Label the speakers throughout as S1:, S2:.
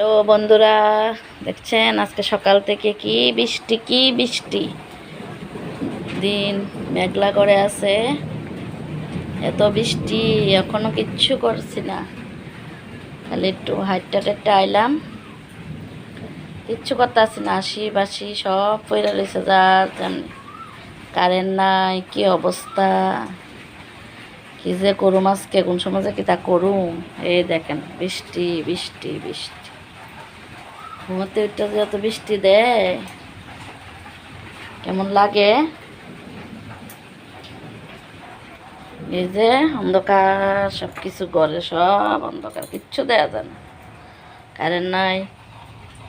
S1: Hello বন্ধুরা, দেখছেন আজকে সকাল থেকে কি বৃষ্টি কি বৃষ্টি? দিন মেঘলা করে আছে, এত বৃষ্টি, এখনও কিচ্ছু করছি না। খালি একটু হাইটটা টাইটটা আইলাম। কিচ্ছু করতে আসি না আশি বাসি সব পয়লা রয়েছে যার তেমনি কারেন্ট নাই, কি অবস্থা? কি যে করুম আজকে, কোন সময় যে কি তা করুম? এই দেখেন, বৃষ্টি বৃষ্টি বৃষ্টি। ঘুমোতে উঠতে যে এত বৃষ্টি দেয়, কেমন লাগে? এই যে অন্ধকার সব কিছু ঘরে, সব অন্ধকার, কিচ্ছু দেয়া যায় না। কারেন্ট নাই।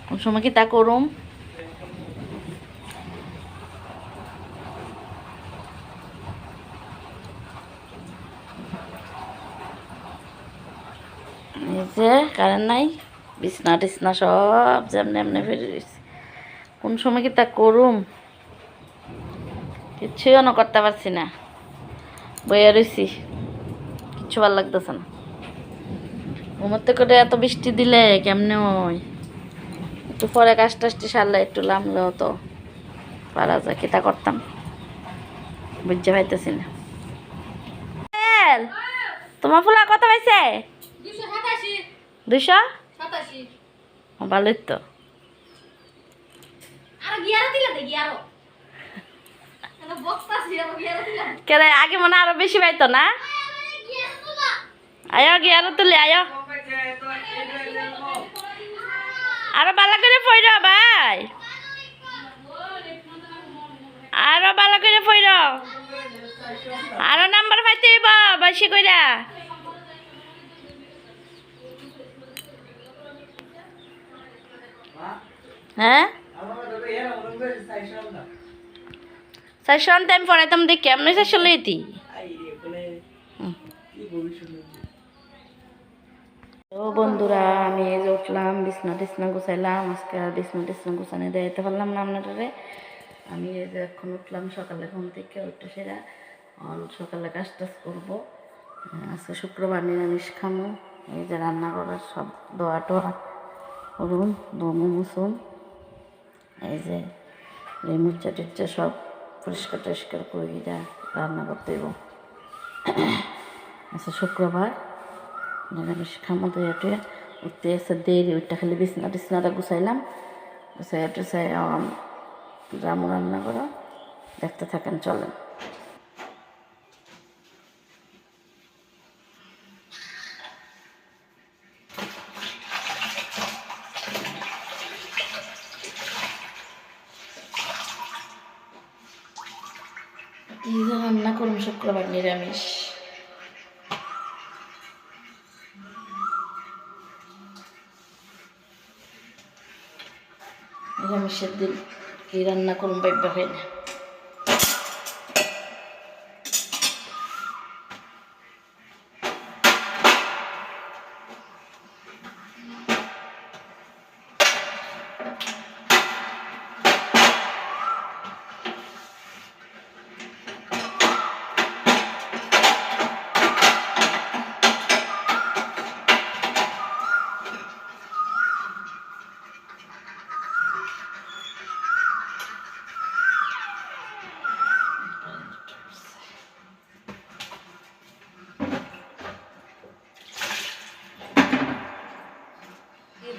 S1: কোন সময় কি তা করুম? এই যে কারেন্ট নাই। বিছনা টিছনা সব যেমনি এমনি ফিরে কোন সময় কি তা করুম? কিচ্ছুই অন করতে পারছি না। বইয়া রয়েছি কিচ্ছু ভালো লাগতেছে না। ঘুমোতে করে এত বৃষ্টি দিলে কেমনে হয়? একটু পরে কাজ টাজটি সারলে একটু লামলেও তো পারা যায় কি তা করতাম? বুঝতে পাইতেছি না। তোমার ফুলা কত পাইছে?
S2: দুশো
S1: ভালোই তো।
S2: গিয়ারো গিয়ারো গিয়ারো
S1: কেন আগে মনে আরও বেশি পাইতো না? আয়ো গিয়ে আরও তুলি আয়ো। আরও ভালো করে ফইর ভাই। আরও ভালো করে ফইর। আরও নাম্বার পাইতে বেশি কইরা। হ্যাঁ? চারশো আনতে আমি পড়াইতাম দেখি এমনি চারশো লইতি ও বন্ধুরা আমি এই যে উঠলাম বিছনা টিছনা গুছাইলাম আজকে আর বিছনা টিছনা গুছানি দিতে পারলাম না আপনাদের আমি এই যে এখন উঠলাম সকালে ঘুম থেকে উঠে সেরা সকালে কাজ টাজ করব। আহ, আজকে শুক্রবার নিরামিষ খামো। এই যে রান্না করার সব দোয়া টোয়া। করুন দমু মুসুন এই যে লেমুচা টিচা সব পরিষ্কার টরিষ্কার করে যা রান্না করতে হইব। আচ্ছা শুক্রবার নিরামিষ খামো টুয়া উঠতে এসে দেরি, ওইটা খালি বিছনা টিছনাটা গুছাইলাম। গুছাই টুসাই রামু রান্না করো, দেখতে থাকেন, চলেন এই যে রান্না করুন শুক্রবার নিরামিষ। নিরামিষের দিন কি রান্না করুন বাইবা না।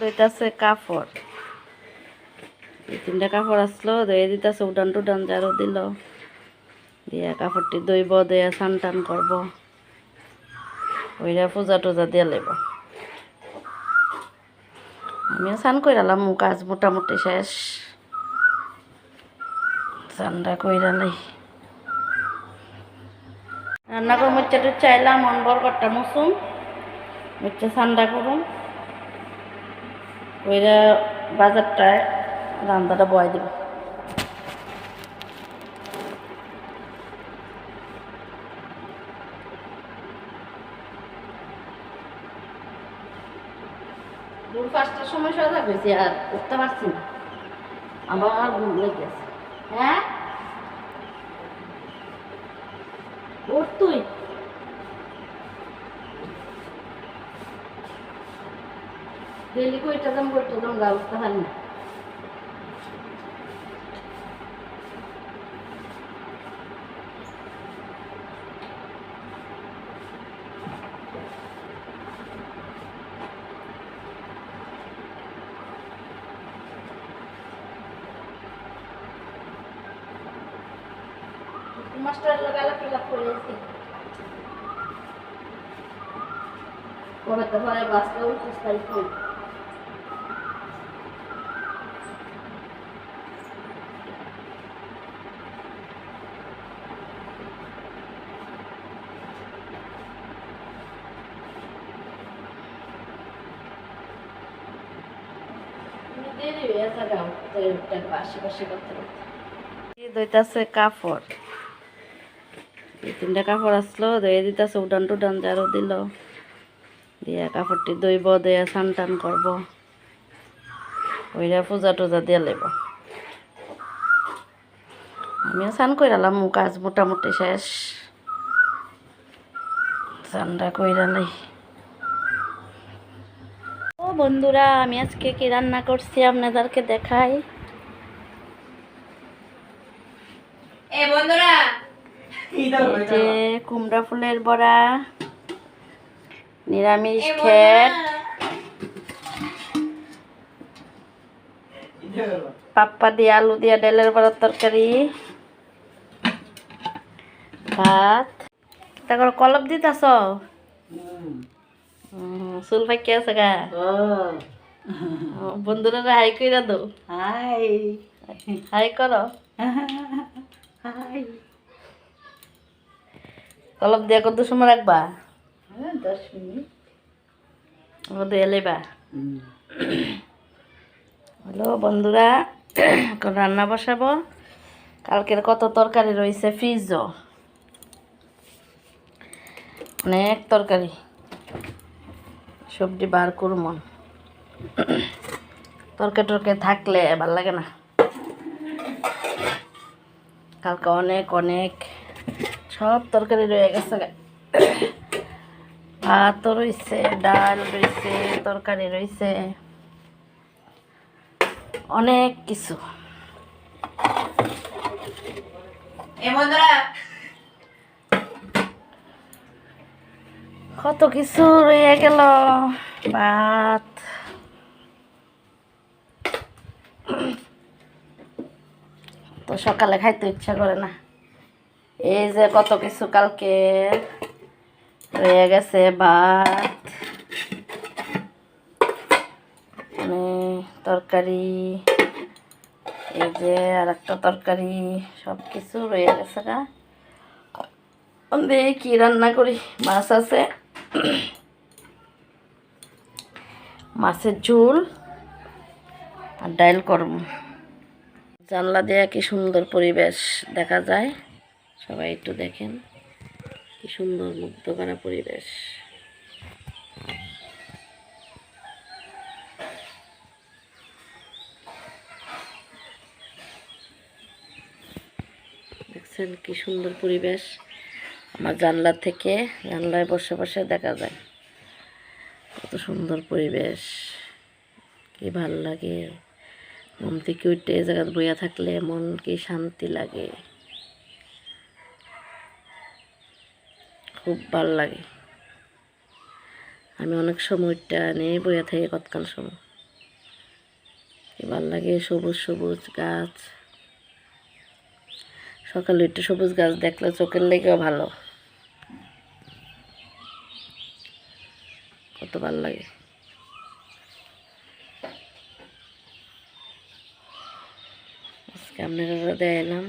S1: দইতাছে কাপড়। এই তিনটা কাপড় আসলো দইয়ে দিতেছে উডান টুডান জারো দিল। দিয়া কাপড়টি দইব দইয়া স্নান টান করব। ওইরা পূজা টুজা দিয়ে লেব আমিও স্নান কইরালাম কাজ মোটামুটি শেষ। স্নানটা কইরালাই রান্না করে মুচ্চা টুচ্চা এলাম মন বর করটা মুসুম। মুচ্চা ঠান্ডা করুন ওইটা বাজারটায় রান্নাটা বয় দেবে। পাঁচটার সময় সোজা হয়েছে আর উঠতে পারছি না। আবার ঘুম লেগে হ্যাঁ উঠ তুই ডেলি কইটা দাম কইটা দাম ব্যবস্থা হয় না মাস্টার লাগালা কিলা করেছি পরে তো পরে বাসটা হয়ে গেছে গাও আশেপাশে করতে দইতাছে কাপড়। দুই তিনটা কাপড় আসলো, দইয়ে দিতেছে উডান টুডান যারও দিল। দিয়ে কাপড়টি দইব, দিয়ে স্নান টান করব। ওইরা পূজা টুজা দিয়ে লেব। আমিও স্নান কইরালাম কাজ মোটামুটি শেষ। স্নানটা কইরালাই বন্ধুরা আমি আজকে কি রান্না করছি আপনাদেরকে দেখাই।
S2: এ বন্ধুরা
S1: যে কুমড়া ফুলের বড়া নিরামিষ খেট পাপ্পা দিয়ে আলু দিয়ে ডালের বড়ার তরকারি ভাত। তারপর কলপ দিতাছ? চুল ফাঁকি আছে গা। বন্ধুরা হাই কইরা দো
S3: হাই।
S1: হাই করো
S3: হাই।
S1: কলপ দিয়ে কত সময় রাখবা
S3: দশ মিনিট।
S1: কত এলেবা হ্যালো বন্ধুরা এখন রান্না বসাবো। কালকের কত তরকারি রয়েছে ফ্রিজও অনেক তরকারি। সবজি বার করব তরকারি টরকারি থাকলে ভালো লাগে না। কালকে অনেক অনেক সব তরকারি রয়ে গেছে গা। ভাতও রয়েছে, ডাল রয়েছে, তরকারি রয়েছে। অনেক কিছু।
S2: এ
S1: কত কিছু রয়ে গেল। ভাত। তো সকালে খাইতে ইচ্ছা করে না। এই যে কত কিছু কালকে রয়ে গেছে, ভাত মানে তরকারি, এই যে আর একটা তরকারি সব কিছু রয়ে গেছে গা। দেখি কি রান্না করি, মাছ আছে। মাছের ঝোল আর ডাইল করব জানলা দিয়ে কি সুন্দর পরিবেশ দেখা যায়। সবাই একটু দেখেন কি সুন্দর মুগ্ধ করা পরিবেশ। দেখছেন কি সুন্দর পরিবেশ। আমার জানলা থেকে জানলায় বসে বসে দেখা যায়। কত সুন্দর পরিবেশ। কি ভালো লাগে। ঘুম থেকে উঠে এই জায়গায় বইয়া থাকলে মন কি শান্তি লাগে। খুব ভালো লাগে। আমি অনেক সময়টা নিয়ে বইয়া থাকি কতক্ষণ সময়। কি ভালো লাগে সবুজ সবুজ গাছ। সকালে একটু সবুজ গাছ দেখলে চোখের লেগেও ভালো। কত ভালো লাগে আজকে আপনারা দেখালাম